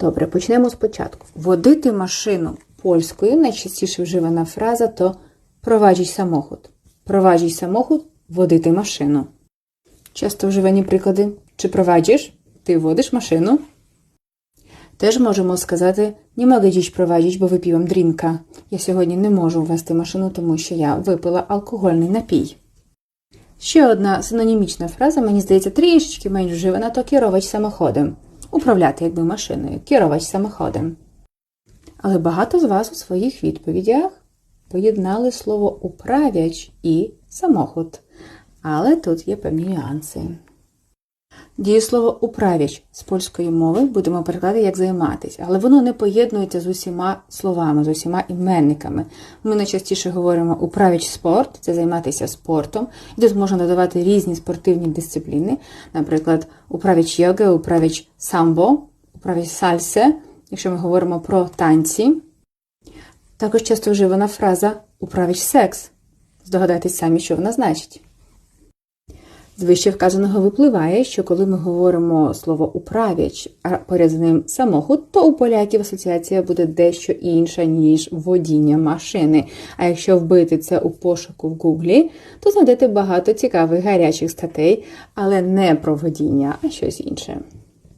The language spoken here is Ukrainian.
Добре, почнемо спочатку. Водити машину польською найчастіше вживана фраза то проваджій самохід. Проваджій самохід водити машину. Часто вживані приклади. Чи проваdzisz? Ти водиш машину? Теж можемо сказати не mogę dziś prowadzić, бо випівам дрінка. Я сьогодні не можу вести машину, тому що я випила алкогольний напій. Ще одна синонімічна фраза, мені здається, трішечки менш вживана, то керувач самоходом. Управляти якби машиною, керувач самоходом. Але багато з вас у своїх відповідях поєднали слово управляч і самоход. Але тут є певні нюанси. Дієслово управляч з польської мови будемо перекладати як займатися, але воно не поєднується з усіма словами, з усіма іменниками. Ми найчастіше говоримо управляч спорт, це займатися спортом. І тут можна додавати різні спортивні дисципліни, наприклад, управляч йоги, управляч самбо, управляч сальсе, якщо ми говоримо про танці. Також часто вживана фраза управляч секс. Здогадайтесь самі, що вона значить. З вище вказаного випливає, що коли ми говоримо слово управіч, а поряд з ним самохід, то у поляків асоціація буде дещо інша, ніж водіння машини. А якщо вбити це у пошуку в Гуглі, то знайдете багато цікавих гарячих статей, але не про водіння, а щось інше.